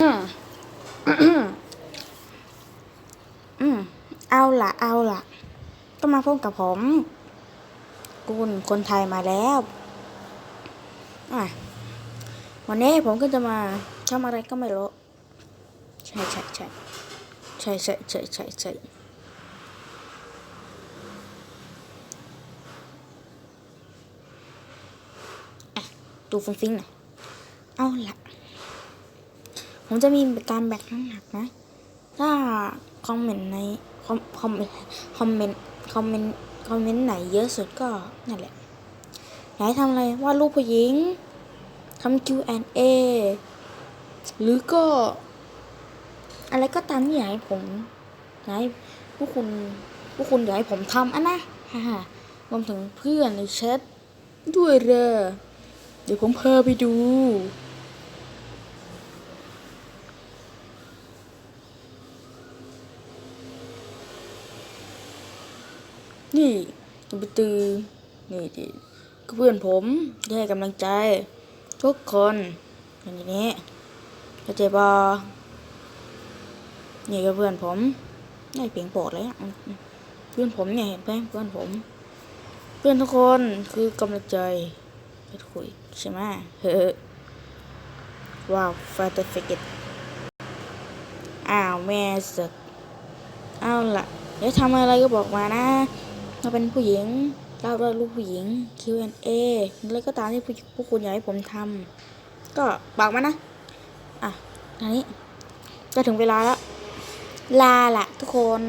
อืมอืมเอาละเอาละก็มาพบกับผม กุลคนไทยมาแล้วอะวันนี้ผมก็จะมาทำอะไรก็ไม่รู้ ใช่ใช่ใช่ใช่ใช่ใช่ใช่ใช่ดูฟุ้งฟิ้งหน่อยเอาละ ผมจะมีการแบกน้ำหนักนะ ถ้าคอมเมนต์ในคอมคอมคอมเมนต์คอมเมนต์คอมเมนต์ไหนเยอะสุดก็นั่นแหละอยากให้ทำอะไรวาดรูปผู้หญิงทำ Q&A หรือก็ อะไรก็ตามที่อยากให้ผมอยากให้พวกคุณพวกคุณอยากให้ผมทำอะนะฮ่าฮ่ารวมถึงเพื่อนในแชทด้วยเรอเดี๋ยวผมเพาไปดู นี่จะไปตือนี่ดิก็เพื่อนผมที่ให้กำลังใจ ทุกคนอย่างนี้เข้าใจบอนี่ก็เพื่อนผมนี่เพียงโปรดเลยเพื่อนผมเนี่ยเห็นไหมเพื่อนผม เพื่อนทุกคนคือกำลังใจให้คุยใช่ไหมเฮ้อว้าวฟาเตอร์ฟิกตอ้าวแม่สึกเอาล่ะเดี๋ยวทำอะไรก็บอกมานะ เราเป็นผู้หญิงเราเป็นลูกผู้หญิง Q&A แล้วก็ตามที่ผู้พวกคุณอยากให้ผมทำก็บอกมานะ อะทีนี้ จะถึงเวลาแล้ว ลาละทุกคน